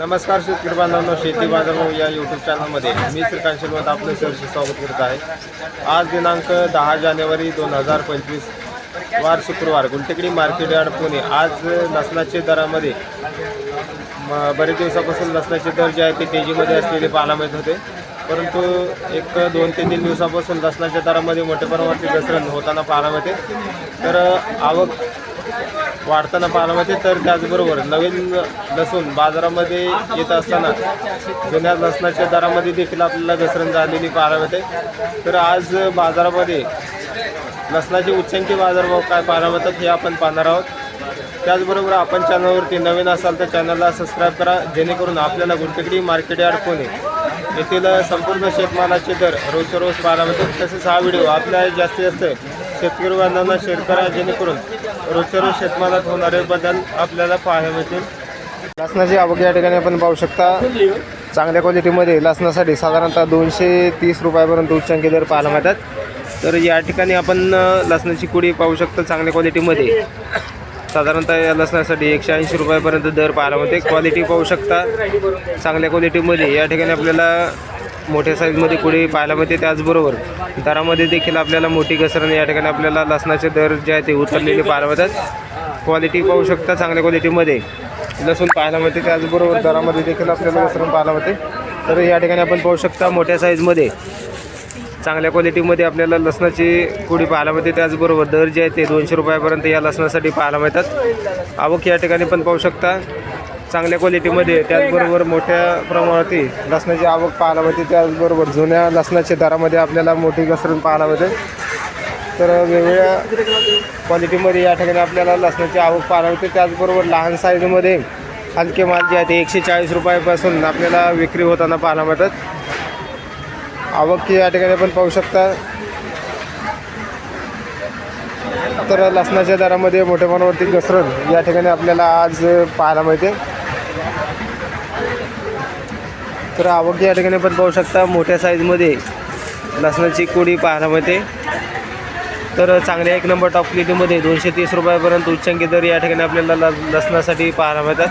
नमस्कार शेतकरी बांधवांनो शेती बाजारभाव या यूट्यूब चॅनलमध्ये मी श्रीकांत शिलवत आपलं सहर्ष स्वागत करत आहे. आज दिनांक दहा जानेवारी दोन हजार पंचवीस वार शुक्रवार गुंटेकडी मार्केट यार्ड पुणे. आज लसणाचे दरामध्ये म- बरेच दिवसापासून लसणाचे दर जे आहे ते तेजीमध्ये असलेले पाहायला मिळत होते. परंतु एक दोन ते तीन दिवसापासून लसणाच्या दरामध्ये मोठ्या प्रमाणात घसरण होताना पाहायला मिळते. तर आवक वाढताना पाहायला मिळते. तर त्याचबरोबर नवीन लसूण बाजारामध्ये येत असताना जुन्या लसणाच्या दरामध्ये देखील आपल्याला घसरण झालेली पाहायला मिळते. तर आज बाजारामध्ये लसणाचे उच्चांकी बाजारभाव काय पाहायला मिळतात हे आपण पाहणार आहोत. त्याचबरोबर आपण चॅनलवरती नवीन असाल तर चॅनलला सबस्क्राईब करा जेणेकरून आपल्याला गुंटेकडी मार्केट यार्ड पुणे येथील संपूर्ण शेतमालाचे दर रोजच्या रोज पाहायला मिळतात. तसेच हा व्हिडिओ आपल्या जास्तीत जास्त शेतकरी बांधवांना शेअर करा जेणेकरून रोजच्या रोज शेतमालात होणारे बदल आपल्याला पाहायला मिळतील. लसणाची आवक या ठिकाणी आपण पाहू शकता. चांगल्या क्वालिटीमध्ये लसणासाठी साधारणतः दोनशे तीस रुपयापर्यंत उच्चांकी दर पाहायला मिळतात. तर या ठिकाणी आपण लसणाची कुडी पाहू शकता चांगल्या क्वालिटीमध्ये. साधारणतः या लसणासाठी एकशे ऐंशी रुपयापर्यंत दर पाहायला मिळते. क्वालिटी पाहू शकता. चांगल्या क्वालिटीमध्ये या ठिकाणी आपल्याला मोठ्या साईजमध्ये कुडी पाहायला मिळते त्याचबरोबर दरामध्ये देखील आपल्याला मोठी घसरण या ठिकाणी आपल्याला लसणाचे दर जे आहे ते उतरलेले पाहायला मिळतात. क्वालिटी पाहू शकता चांगल्या क्वालिटीमध्ये लसूण पाहायला मिळते त्याचबरोबर दरामध्ये देखील आपल्याला घसरण पाहायला मिळते. तर या ठिकाणी आपण पाहू शकता मोठ्या साईजमध्ये चांगल्या क्वालिटीमध्ये आपल्याला लसणाची पुडी पाहायला मिळते. त्याचबरोबर दर जे आहे ते दोनशे रुपयापर्यंत या लसणासाठी पाहायला मिळतात. आवक या ठिकाणी पण पाहू शकता. चांगल्या क्वालिटीमध्ये त्याचबरोबर मोठ्या प्रमाणावरती लसणाची आवक पाहायला मिळते. त्याचबरोबर जुन्या लसणाच्या दरामध्ये आपल्याला मोठी घसरण पाहायला मिळते. तर वेगवेगळ्या क्वालिटीमध्ये या ठिकाणी आपल्याला लसणाची आवक पाहायला मिळते. त्याचबरोबर लहान साईजमध्ये हलके माल जे आहे ते एकशे चाळीस रुपयापासून आपल्याला विक्री होताना पाहायला मिळतात. आवक या ठिकाणी आपण पाहू शकता. तर लसणाच्या दरामध्ये मोठ्या प्रमाणावरती घसरण या ठिकाणी आपल्याला आज पाहायला मिळते. तर आवक या ठिकाणी पण पाहू शकता मोठ्या साईजमध्ये लसणाची कुडी पाहायला मिळते. तर चांगल्या एक नंबर टॉप क्वालिटीमध्ये दोनशे तीस रुपयापर्यंत उच्चांकी दर या ठिकाणी आपल्याला ल लसणासाठी पाहायला मिळतात.